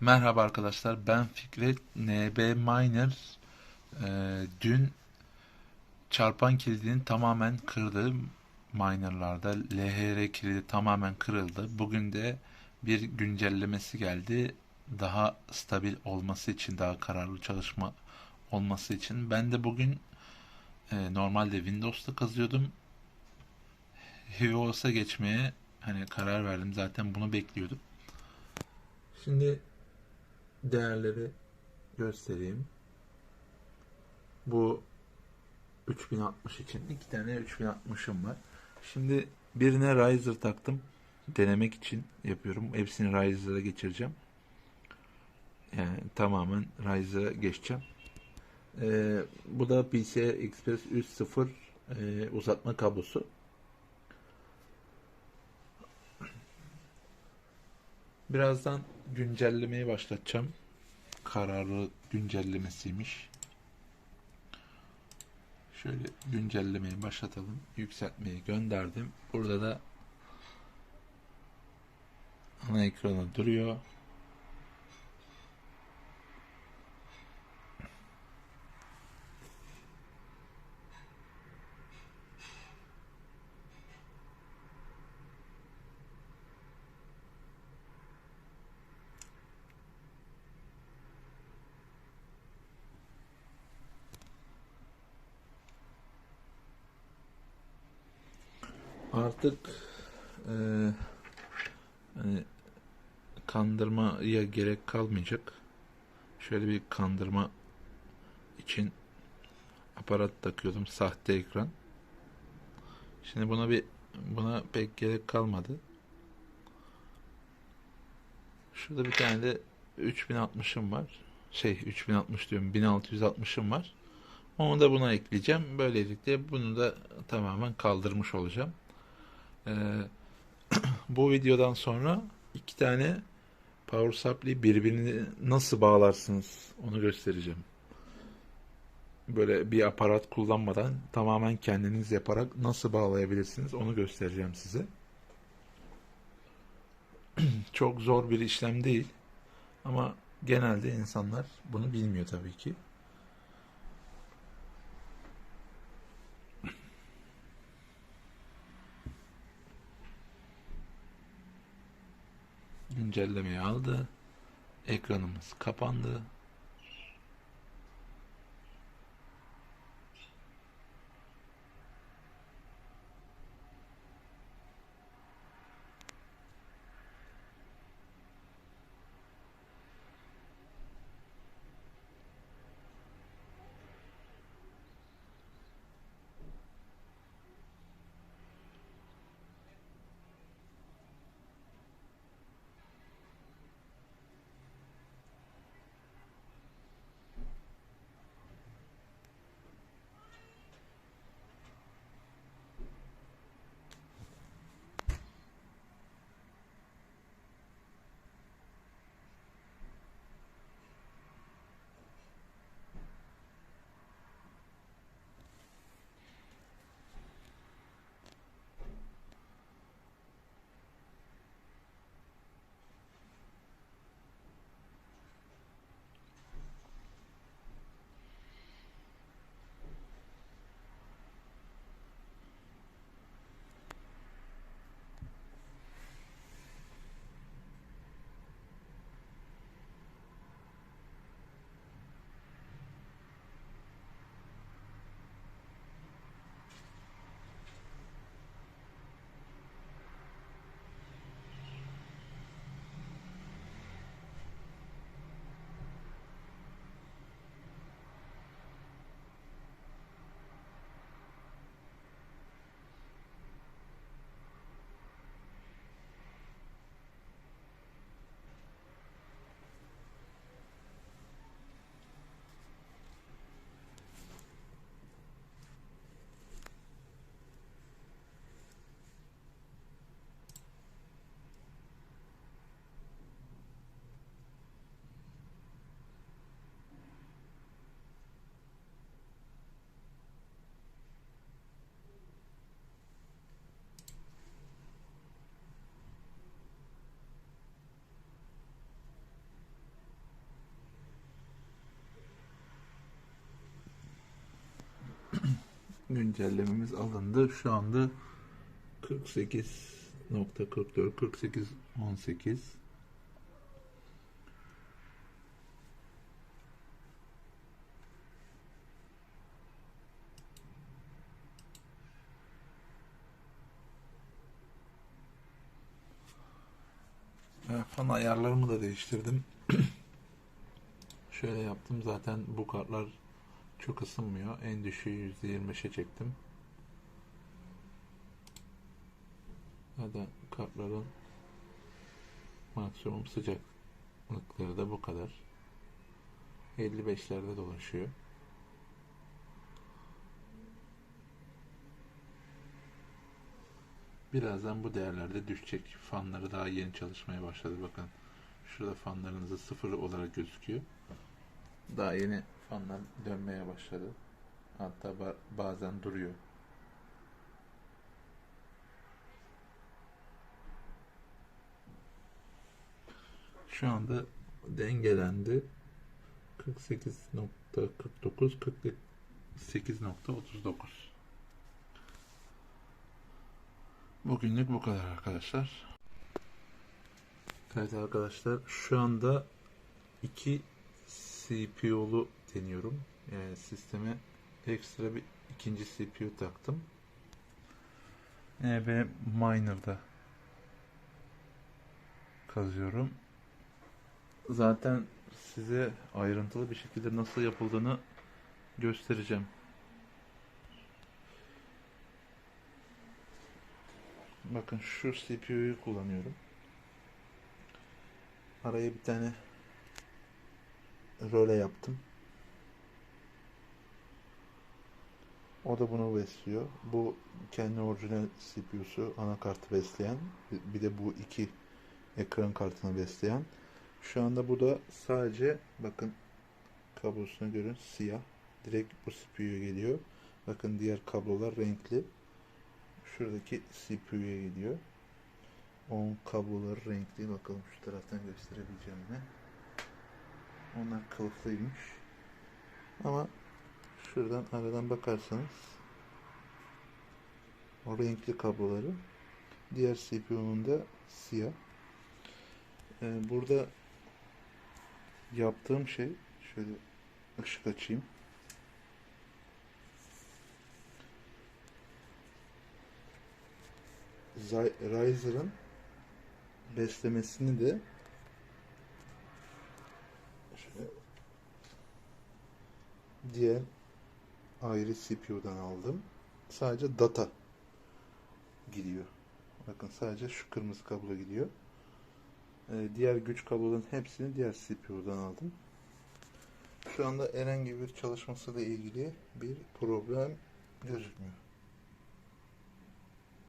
Merhaba arkadaşlar, ben Fikret NB Miner. Ee, dün çarpan kilidini tamamen kırdı minerlarda. LHR kilidi tamamen kırıldı. Bugün de bir güncellemesi geldi. Daha stabil olması için, daha kararlı çalışma olması için. Ben de bugün e, normalde Windows'ta kazıyordum. HEVOS'a geçmeye hani karar verdim. Zaten bunu bekliyordum. Şimdi değerleri göstereyim. Bu 3060 için iki tane 3060'ım var. Şimdi birine Riser taktım. Denemek için yapıyorum. Hepsini Riser'a geçireceğim. Yani tamamen Riser'a geçeceğim. Ee, bu da PCI Express 3.0 e, uzatma kablosu. Birazdan güncellemeyi başlatacağım. Kararlı güncellemesiymiş. Şöyle güncellemeyi başlatalım. Yükseltmeyi gönderdim. Burada da ana ekranı duruyor. Artık e, hani kandırmaya gerek kalmayacak. Şöyle bir kandırma için aparat takıyordum. Sahte ekran. Şimdi buna bir buna pek gerek kalmadı. Şurada bir tane de 3060'ım var. Şey 3060 diyorum 1660'ım var. Onu da buna ekleyeceğim. Böylelikle bunu da tamamen kaldırmış olacağım. Ee, bu videodan sonra iki tane power supply birbirini nasıl bağlarsınız onu göstereceğim. Böyle bir aparat kullanmadan tamamen kendiniz yaparak nasıl bağlayabilirsiniz onu göstereceğim size. Çok zor bir işlem değil. Ama genelde insanlar bunu bilmiyor tabii ki. Güncellemeyi aldı. Ekranımız kapandı. Güncellememiz alındı. Şu anda 48.44 48.18 Evet, fan ayarlarımı da değiştirdim. Şöyle yaptım zaten bu kartlar çok ısınmıyor. En düşüğü %25'e çektim. Zaten kartların maksimum sıcaklıkları da bu kadar. 55'lerde dolaşıyor. Birazdan bu değerlerde düşecek. Fanları daha yeni çalışmaya başladı. Bakın şurada fanlarınızı sıfır olarak gözüküyor. Daha yeni fanlar dönmeye başladı. Hatta ba- bazen duruyor. Şu anda dengelendi. 48.49 48.39 Bugünlük bu kadar arkadaşlar. Evet arkadaşlar şu anda iki CPU'lu deniyorum. Yani sisteme ekstra bir ikinci CPU taktım. EB Miner'da kazıyorum. Zaten size ayrıntılı bir şekilde nasıl yapıldığını göstereceğim. Bakın şu CPU'yu kullanıyorum. Araya bir tane röle yaptım. O da bunu besliyor. Bu kendi orijinal CPU'su, anakartı besleyen. Bir de bu iki ekran kartını besleyen. Şu anda bu da sadece bakın kablosuna görün siyah. Direkt bu CPU'ya geliyor. Bakın diğer kablolar renkli. Şuradaki CPU'ya gidiyor. Onun kabloları renkli. Bakalım şu taraftan gösterebileceğim mi? Onlar kılıflıymış. Ama şuradan aradan bakarsanız o renkli kabloları diğer CPU'nun da siyah. Ee, burada yaptığım şey şöyle ışık açayım. Riser'ın beslemesini de şöyle diğer ayrı CPU'dan aldım. Sadece data gidiyor. Bakın sadece şu kırmızı kablo gidiyor. Ee, diğer güç kabloların hepsini diğer CPU'dan aldım. Şu anda herhangi bir çalışmasıyla ilgili bir problem gözükmüyor.